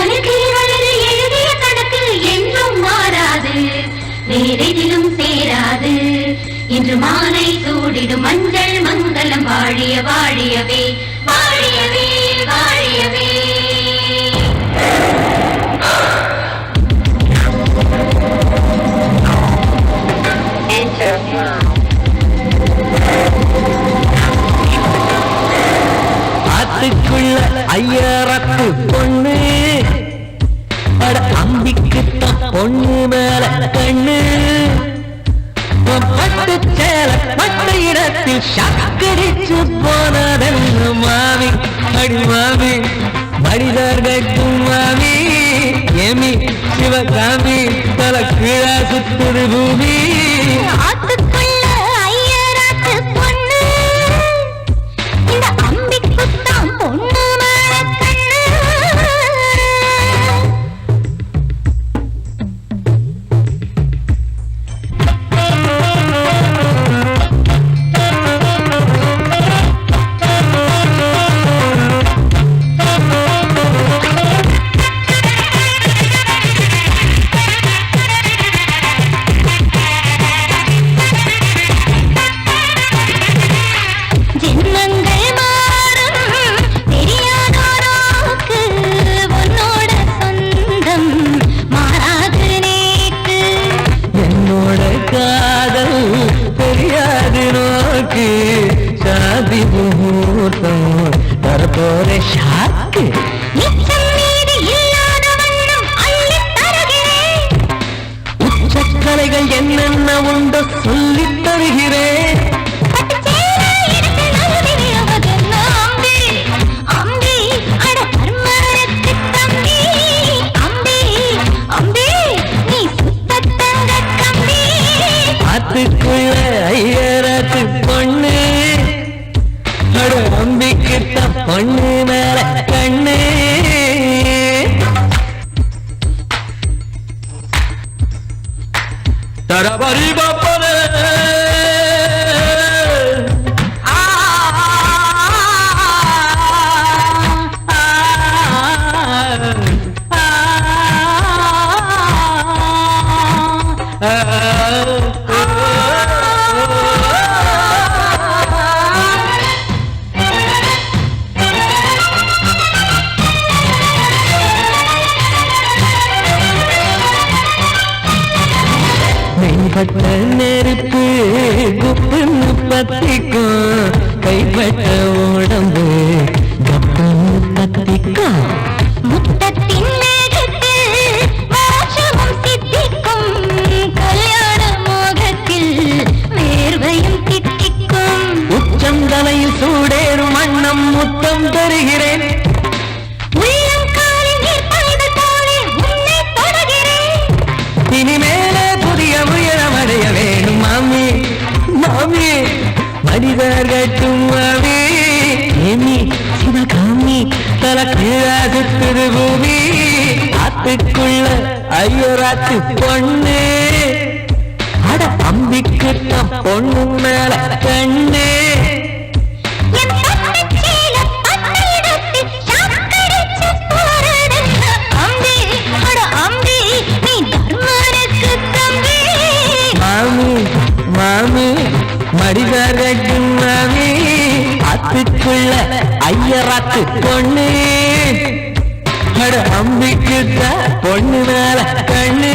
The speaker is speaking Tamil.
எழுதிய கணக்கு என்றும் மாறாது. வேறெதிலும் சேராது. இன்று மாலை சூடிடும் மஞ்சள் மங்கலம் வாழிய வாழியவே. ஆத்துக்குள்ள ஐயரத்து பொண்ணு. அட அம்பிக்கு பொண்ணு மேல கண்ணு. பட்டு சேல பட்ட இடத்தில் சக்கரிச்சு போனதென்று மாவி அடி மாவி மனிதர்கட்டும் மாமி எமி சிவகாமி தல கீழா சுத்துரு பூமி முகூர்த்தம் தரப்போற ஷாக்கு உச்சக்கலைகள் என்னென்ன உண்டோ? சொல்லித் தரபரி பாப்பனே மெய்பட்ட நெருப்பு குப்புன்னு பத்திக்கும். கைப்பட்ட உடம்பு கப்புன்னு பத்திக்கும். முத்தத்தின் சூடேறும் வண்ணம் முத்தம் தருகிறேன். சிவகாமி தல கீழா சுத்துது பூமி. ஆத்துக்குள்ள ஐயோராத்து பொண்ணு. அட அம்பிக்கு பொண்ணு மேல கண்ணு. மாமி மாமி. மடிதார் கட்டும் மாமி ஆத்துக்குள்ள ஐயராத்து பொண்ணு. அட அம்பிக்கு பொண்ணு மேல கண்ணு.